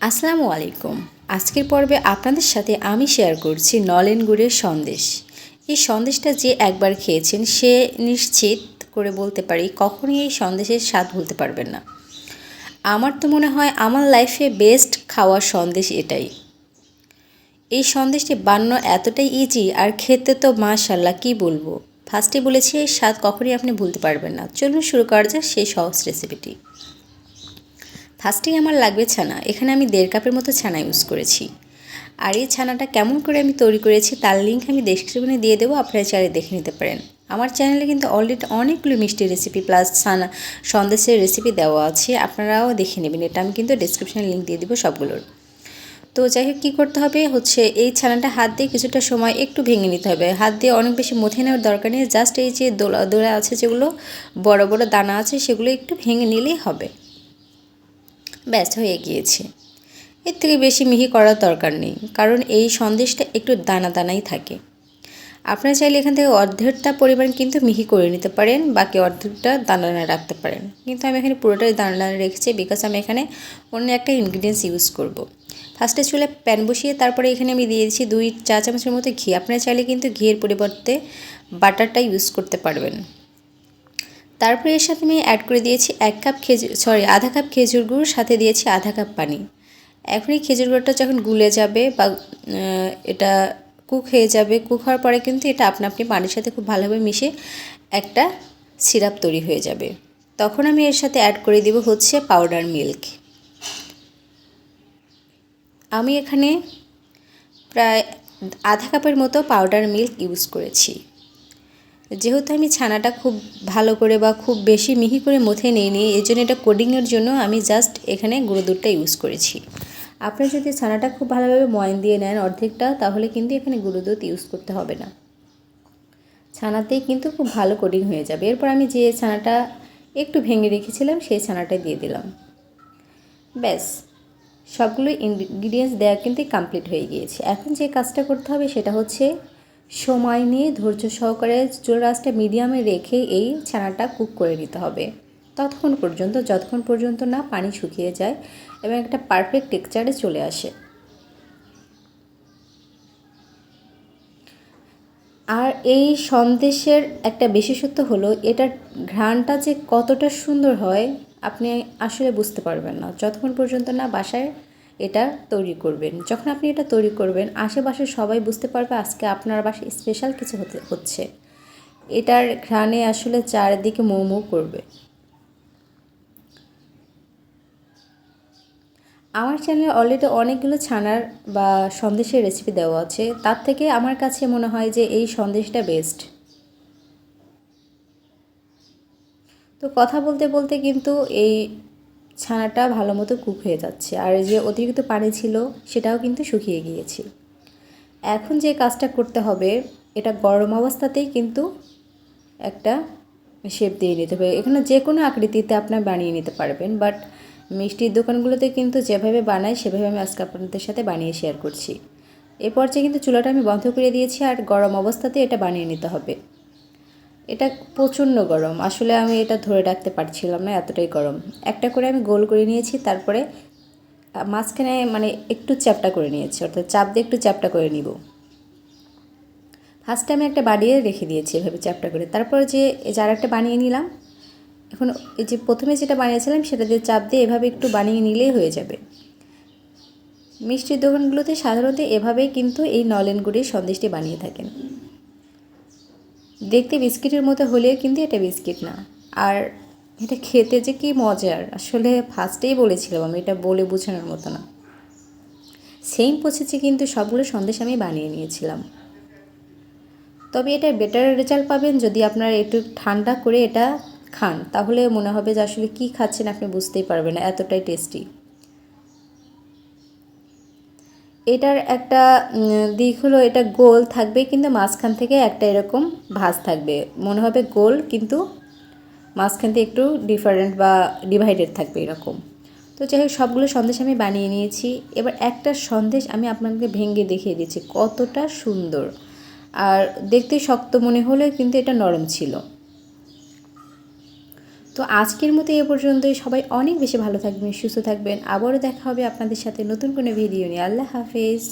আসসালামু আলাইকুম। আজকের পর্বে আপনাদের সাথে আমি শেয়ার করছি নলেন গুড়ের সন্দেশ। এই সন্দেশটা যে একবার খেয়েছেন, সে নিশ্চিত করে বলতে পারি কখনই এই সন্দেশের স্বাদ ভুলতে পারবেন না। আমার তো মনে হয় আমার লাইফে বেস্ট খাওয়ার সন্দেশ এটাই। এই সন্দেশটি বানানো এতটাই ইজি আর খেতে তো মাশাল্লাহ কী বলব? ফার্স্টে বলেছি এই স্বাদ কখনই আপনি ভুলতে পারবেন না। চলুন শুরু করা যাক সেই সহজ রেসিপিটি ফার্স্টেই আমার লাগবে ছানা। এখানে আমি দেড় কাপের মতো ছানা ইউজ করেছি। আর এই ছানাটা কেমন করে আমি তৈরি করেছি তার লিঙ্ক আমি ডেসক্রিপশনে দিয়ে দেবো, আপনারা চাইলে দেখে নিতে পারেন। আমার চ্যানেলে কিন্তু অলরেডি অনেকগুলো মিষ্টি রেসিপি প্লাস ছানা সন্দেশের রেসিপি দেওয়া আছে, আপনারাও দেখে নেবেন। এটা আমি কিন্তু ডেসক্রিপশনে লিঙ্ক দিয়ে দেবো সবগুলোর। তো যাই হোক, কী করতে হবে? হচ্ছে এই ছানাটা হাত দিয়ে কিছুটা সময় একটু ভেঙে নিতে হবে। হাত দিয়ে অনেক বেশি মথে নেওয়ার দরকার নেই জাস্ট এই যে দোলা দোলা আছে যেগুলো, বড় বড় দানা আছে সেগুলো একটু ভেঙে নিলেই হবে। ব্যাস হয়ে গিয়েছে। এর থেকে বেশি মিহি করার দরকার নেই, কারণ এই সন্দেশটা একটু দানা দানাই থাকে। আপনারা চাইলে এখান থেকে অর্ধেকটা পরিমাণ কিন্তু মিহি করে নিতে পারেন, বাকি অর্ধেকটা দানা রাখতে পারেন। কিন্তু আমি এখানে পুরোটাই দানা দানা রেখেছি বিকজ আমি এখানে অন্য একটা ইনগ্রিডিয়েন্টস ইউজ করব। ফার্স্টে চুলে প্যান বসিয়ে তারপরে এখানে আমি দিয়েছি দুই চা চামচের মতো ঘি। আপনারা চাইলে কিন্তু ঘিয়ের পরিবর্তে বাটারটা ইউজ করতে পারবেন। তারপরে এর সাথে আমি অ্যাড করে দিয়েছি এক কাপ খেজুর সরি আধা কাপ খেজুর গুড়, সাথে দিয়েছি আধা কাপ পানি। এখন এই খেজুর গুঁড়োটা যখন গুলে যাবে বা এটা কুক হয়ে যাবে কুক হওয়ার পরে কিন্তু এটা আপনা আপনি পানির সাথে খুব ভালোভাবে মিশে একটা সিরাপ তৈরি হয়ে যাবে। তখন আমি এর সাথে অ্যাড করে দিব হচ্ছে পাউডার মিল্ক আমি এখানে প্রায় আধা কাপের মতো পাউডার মিল্ক ইউজ করেছি। যেহেতু আমি ছানাটা খুব ভালো করে বা খুব বেশি মিহি করে মথে নিয়ে নিই এই জন্য এটা কোডিংয়ের জন্য আমি জাস্ট এখানে গুঁড়ো দুধটা ইউজ করেছি। আপনি যদি ছানাটা খুব ভালোভাবে ময়ন দিয়ে নেন অর্ধেকটা, তাহলে কিন্তু এখানে গুঁড়ো দুধ ইউজ করতে হবে না। ছানাতেই কিন্তু খুব ভালো কোডিং হয়ে যাবে। এরপর আমি যে ছানাটা একটু ভেঙে রেখেছিলাম, সেই ছানাটা দিয়ে দিলাম। ব্যাস, সবগুলো ইনগ্রিডিয়েন্টস দেওয়া কিন্তু কমপ্লিট হয়ে গিয়েছে। এখন যে কাজটা করতে হবে, সেটা হচ্ছে সময় নিয়ে ধৈর্য সহকারে চুল রাসটা মিডিয়ামে রেখে এই ছানাটা কুক করে নিতে হবে। ততক্ষণ পর্যন্ত, যতক্ষণ পর্যন্ত না পানি শুকিয়ে যায় এবং একটা পারফেক্ট টেক্সচারে চলে আসে। আর এই সন্দেশের একটা বিশেষত্ব হলো, এটার ঘ্রাণটা যে কতটা সুন্দর হয়, আপনি আসলে বুঝতে পারবেন না। যতক্ষণ পর্যন্ত না বাসায় এটা তৈরি করবেন। যখন আপনি এটা তৈরি করবেন, আশেপাশে সবাই বুঝতে পারবে আজকে আপনার বাসায় স্পেশাল কিছু হতে, হচ্ছে। এটার ঘ্রাণে আসলে চারিদিকে মৌ মৌ করবে। আমার চ্যানেলে অলরেডি অনেকগুলো ছানার বা সন্দেশের রেসিপি দেওয়া আছে। তার থেকে আমার কাছে মনে হয় যে এই সন্দেশটা বেস্ট তো কথা বলতে বলতে কিন্তু এই ছানাটা ভালো মতো কুক হয়ে যাচ্ছে। আর যে অতিরিক্ত পানি ছিল, সেটাও কিন্তু শুকিয়ে গিয়েছে। এখন যে কাজটা করতে হবে, এটা গরম অবস্থাতেই কিন্তু একটা শেপ দিয়ে নিতে হবে। এখানে যে কোনো আকৃতিতে আপনার বানিয়ে নিতে পারবেন বাট মিষ্টির দোকানগুলোতে কিন্তু যেভাবে বানায় সেভাবে আমি আজকে আপনাদের সাথে বানিয়ে শেয়ার করছি। এ পর্যায়ে কিন্তু চুলাটা আমি বন্ধ করে দিয়েছি, আর গরম অবস্থাতে এটা বানিয়ে নিতে হবে। এটা প্রচণ্ড গরম। আসলে আমি এটা ধরে রাখতে পারছিলাম না এতটাই গরম। একটা করে আমি গোল করে নিয়েছি, তারপরে মাঝখানে মানে একটু চ্যাপটা করে নিয়েছি, অর্থাৎ চাপ দিয়ে একটু চ্যাপটা করে নিব। ফার্স্টে আমি একটা বানিয়ে রেখে দিয়েছি এভাবে চ্যাপটা করে। তারপর যে যার একটা বানিয়ে নিলাম, এখন এই যে প্রথমে যেটা বানিয়েছিলাম সেটা দিয়ে চাপ দিয়ে এভাবে একটু বানিয়ে নিলেই হয়ে যাবে। মিষ্টির দোকানগুলোতে সাধারণত এভাবেই কিন্তু এই নলেন গুড়ির সন্দেশটি বানিয়ে থাকেন। দেখতে বিস্কিটের মতো হলেও কিন্তু এটা বিস্কিট না। আর এটা খেতে যে কি মজার, আসলে ফার্স্টেই বলেছিলাম আমি, এটা বলে বোঝানোর মতো না। সেম পচেছে কিন্তু সবগুলো সন্দেশ আমি বানিয়ে নিয়েছিলাম। তবে এটা বেটার রেজাল্ট পাবেন যদি আপনারা একটু ঠান্ডা করে এটা খান। তাহলে মনে হবে যে আসলে কী খাচ্ছেন আপনি বুঝতেই পারবেন না, এতটাই টেস্টি এটার একটা দিক হলো এটা গোল থাকবে, কিন্তু মাঝখান থেকে একটা এরকম ভাঁজ থাকবে। মনে হবে গোল, কিন্তু মাঝখান থেকে একটু ডিফারেন্ট বা ডিভাইডেড থাকবে এরকম। তো যাই হোক, সবগুলো সন্দেশ আমি বানিয়ে নিয়েছি। এবার একটা সন্দেশ আমি আপনাদেরকে ভেঙে দেখিয়ে দিচ্ছি, কতটা সুন্দর। আর দেখতে শক্ত মনে হলেও কিন্তু এটা নরম ছিল। তো আজকের মতো এ পর্যন্তই। সবাই অনেক বেশি ভালো থাকবেন, সুস্থ থাকবেন। আবারও দেখা হবে আপনাদের সাথে নতুন কোনো ভিডিও নিয়ে। আল্লাহ হাফেজ।